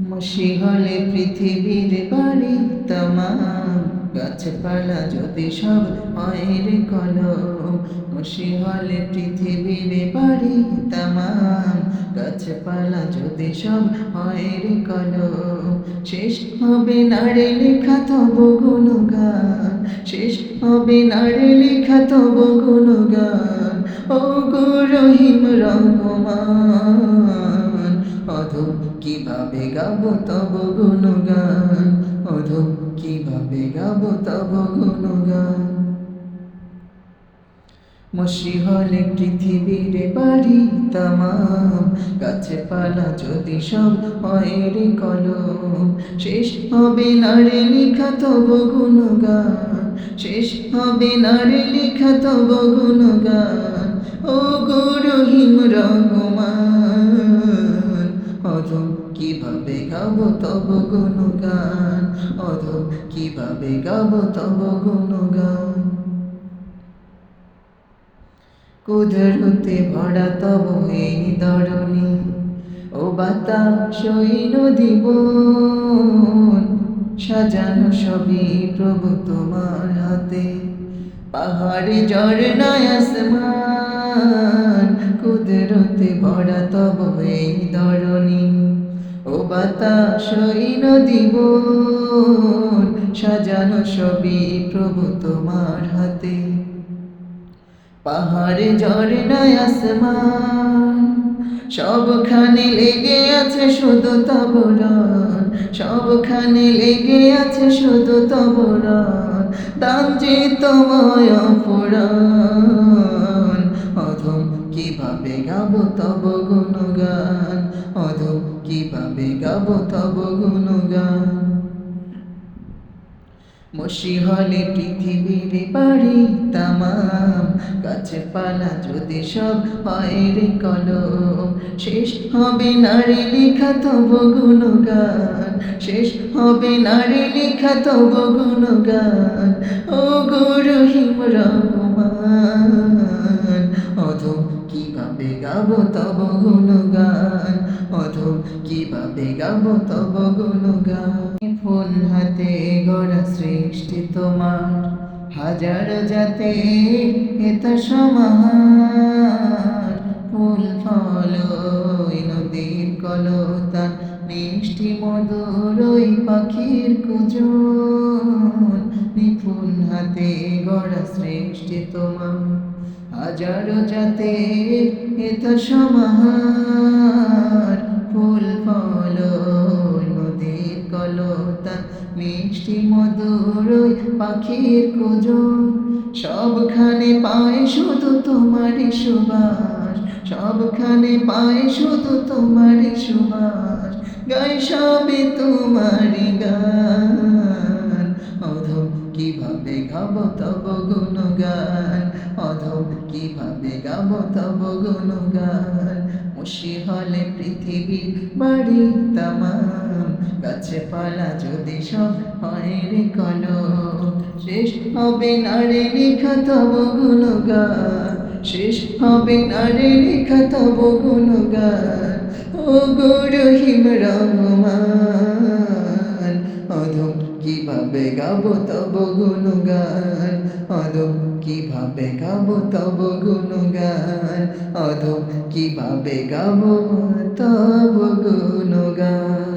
মসি হলে পৃথিবীর বাড়ি তমাম গাছপালা যদি সব হয় রে কলম। মসি হলে পৃথিবীর বাড়ি তমাম গাছপালা যদি সব হয় রে কলম। শেষ হবে নারে লেখা তব গুণগান। শেষ হবে নারে লেখা তব গুণগান। ও গো রহিম রহমান। অধম কীভাবে গাব তব গুণগান? অধম কীভাবে গাব তব গুণগান? মসি হলে পৃথিবীর বাড়ি তামাম, গাছে পালা যদি সব হয় রে শেষ হবে না রে লেখা তব গুণগান, শেষ হবে না রে লেখা তব গুণগান। ও গো রহিম রহমান অধম কীভাবে গাব তব গুণগান? অধম কীভাবে গাব তব গুণগান? কুদরতে ভরা তব এই দরণী ও বাতাস দিব সাজানো সবই প্রভু তোমার হাতে, পাহাড়ে ঝর্ণায় আসমান। কুদরতে ভরা তব এই দরণী ও বাতাস দিব সাজানো সবই প্রভু তোমার হাতে। পাহাড়ে ঝর্ণায় আসমান, সবখানে লেগে আছে শুধু তবরণ, সবখানে লেগে আছে শুধু তবরণ, দান যে তোমায় পুরাণ অধম কীভাবে গাব তব গুণগান? অধম কীভাবে গাব তব গুণগান? মসি হলে পৃথিবীর বাড়ি তামাম গাছে পালা যদি সব হয় রে কলম। শেষ হবে নারী লেখা তব গুণগান, শেষ হবে নারী লেখা তব গুণগান। ও গৌরহিম রহমান অধম কীভাবে গাব তব গুণগান অধম কীভাবে গাব তব গুণগান ফুল হাতে গড়া সৃষ্টি তোমার, হাজার জাতে এত সমাহার। ফুল, ফল নদীর কলতান মিষ্টি, মধুর ওই পাখির কুজন নিপুণ হাতে গড়া সৃষ্টি তোমার হাজার জাতে এত সমাহার। ফুল, ফল নদীর কলতা, মিষ্টি, মধুর পাখির কুজন সবখানে পায় শুধু তোমারই সুবাস, সবখানে পায় শুধু তোমারই সুবাস। গাই সবে তোমারই গান। অধম কীভাবে গাব তব গুণগান অধম কীভাবে গাব তব গুণগান মুশি হলে পৃথিবীর বাড়ি তামাম। গাছে পালা যদি সব হয় রে কলম। শেষ হবে না রে লেখা তব গুণগান শেষ হবে না রে লেখা তব গুণগান ও গৌরহিম রহমান। অধম কীভাবে গাব তব গুণগান? অধম কীভাবে গাব তব গুণগান? অধম কীভাবে গাব তব গুণগান?